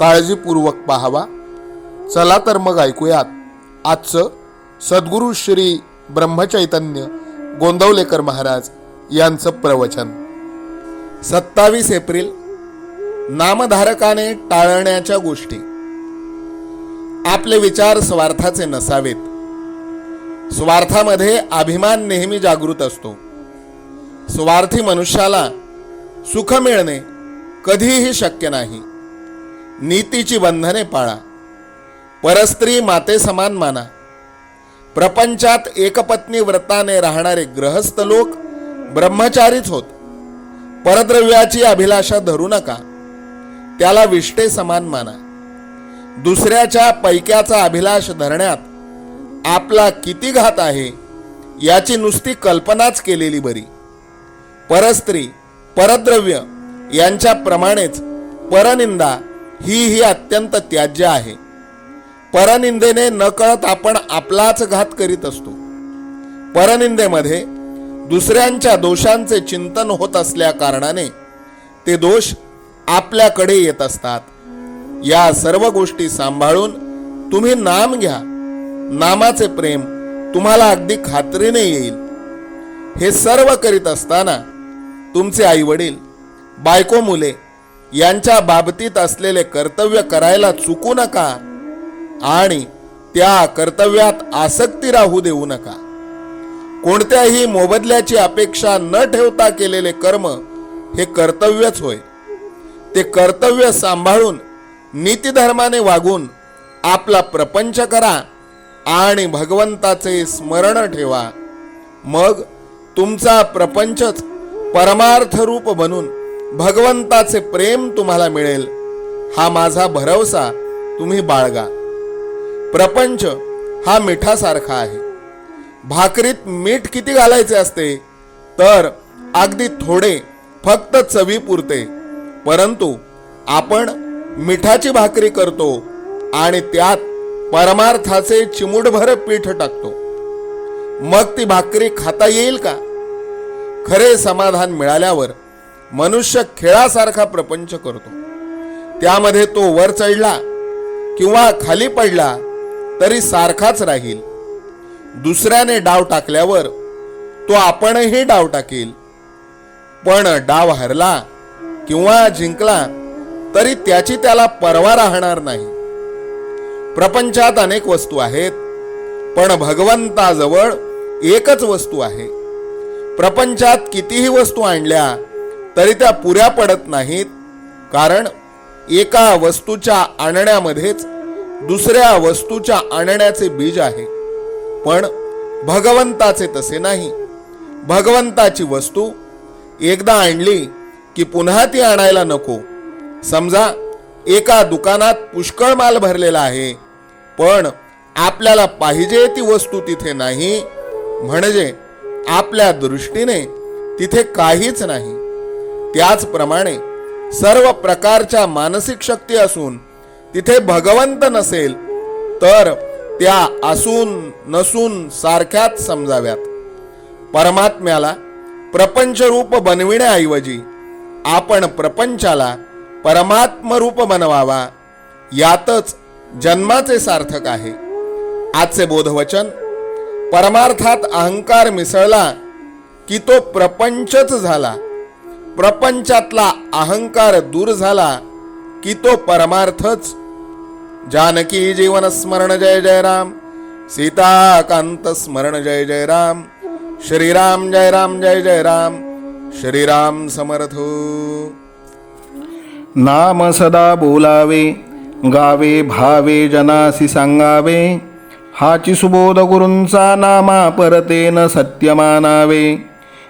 काळजीपूर्वक पाहावा. चला तर मग ऐकूयात. आजचं सद्गुरू श्री ब्रह्मचैतन्य गोंदवलेकर महाराज यांचं प्रवचन. सत्तावीस एप्रिल नामधारकाने टाळण्याच्या गोष्टी. आपले विचार स्वार्थाचे नसावेत. स्वार्थामध्ये अभिमान नेहमी जागृत असतो. स्वार्थी मनुष्याला सुख मिळणे कधीही शक्य नाही. नीतीची बंधने पाळा. परस्त्री माते समान माना. प्रपंचात एकपत्नी व्रताने राहणारे ग्रहस्थ लोक ब्रह्मचारीच होत. परद्रव्याची अभिलाषा धरू नका. त्याला विष्टे समान माना. दुसऱ्याच्या पैक्याचा अभिलाष धरण्यात आपला किती घात आहे याची नुसती कल्पनाच केलेली बरी. परस्त्री परद्रव्य यांच्याप्रमाणेच परनिंदा ही ही अत्यंत त्याज्य आहे. परनिंदेने नकळत आपण आपलाच घात करीत असतो. परनिंदेमध्ये दुसऱ्यांच्या दोषांचे चिंतन होत असल्या कारणाने ते दोष आपल्याकडे येत असतात. या सर्व गोष्टी सांभाळून तुम्ही नाम घ्या. नामाचे प्रेम तुम्हाला अगदी खात्रीने येईल. हे सर्व करीत असताना तुमचे आई वडील बायको मुले यांच्या बाबतीत असलेले कर्तव्य करायला चुकू नका आणि त्या कर्तव्यात आसक्ती राहू देऊ नका. कोणत्याही मोबदल्याची अपेक्षा न ठेवता केलेले कर्म हे कर्तव्यच होय. ते कर्तव्य सांभाळून नीतिधर्माने वागून आपला प्रपंच करा आणि भगवंताचे स्मरण ठेवा. मग तुमचा प्रपंचच परमार्थ रूप बनून भगवंताचे प्रेम तुम्हाला मिळेल. हा माझा भरवसा तुम्ही बाळगा. प्रपंच हा मिठासारखा आहे. भाकरीत मीठ किती घालायचे असते तर अगदी थोडे फक्त चवीपुरते परंतु आपण मिठाची भाकरी करतो आणि त्यात परमार्थाचे चिमुटभर पीठ टाकतो. मग ती भाकरी खाता येईल का? खरे समाधान मिळाल्यावर मनुष्य खेळासारखा प्रपंच करतो. त्यामध्ये तो वर चढला किंवा खाली पडला तरी सारखाच राहील. दुसऱ्याने डाव टाकल्यावर तो आपणही डाव टाकेल. पण डाव हरला किंवा जिंकला तरी त्याची त्याला परवा राहणार नाही. प्रपंचात अनेक वस्तू आहेत पण भगवंताजवळ एकच वस्तू आहे. प्रपंचात कितीही वस्तू आणल्या तरी त्या पुऱ्या पडत नाहीत. कारण एका वस्तूच्या आणण्यामध्येच दुसऱ्या वस्तूच्या आणण्याचे बीज आहे. पण भगवंताचे तसे नाही. भगवंताची वस्तू एकदा आणली की पुन्हा ती आणायला नको. समजा एका दुकानात पुष्कळ माल भरलेला आहे पण आपल्याला पाहिजे ती वस्तू तिथे नाही म्हणजे आपल्या दृष्टीने तिथे काहीच नाही. त्याचप्रमाणे सर्व प्रकारच्या मानसिक शक्ती असून तिथे भगवंत नसेल तर त्या असून नसून सारख्याच समजाव्यात. परमात्म्याला प्रपंच रूप बनविण्याऐवजी आपण प्रपंचाला परमात्म रूप बनवावा यातच जन्माचे सार्थक आहे. आजचे बोधवचन परमार्थात अहंकार मिसळला की तो प्रपंचच झाला. प्रपंचातला अहंकार दूर झाला की तो परमार्थच. जानकी जीवन स्मरण जय जय राम सीताकांत स्मरण जय जय राम श्रीराम जय राम जय जय राम श्रीराम समर्थ. नाम सदा बोलावे गावे भावे जनासी सांगावे. हाची सुबोध गुरूंचा नामा परतेन सत्य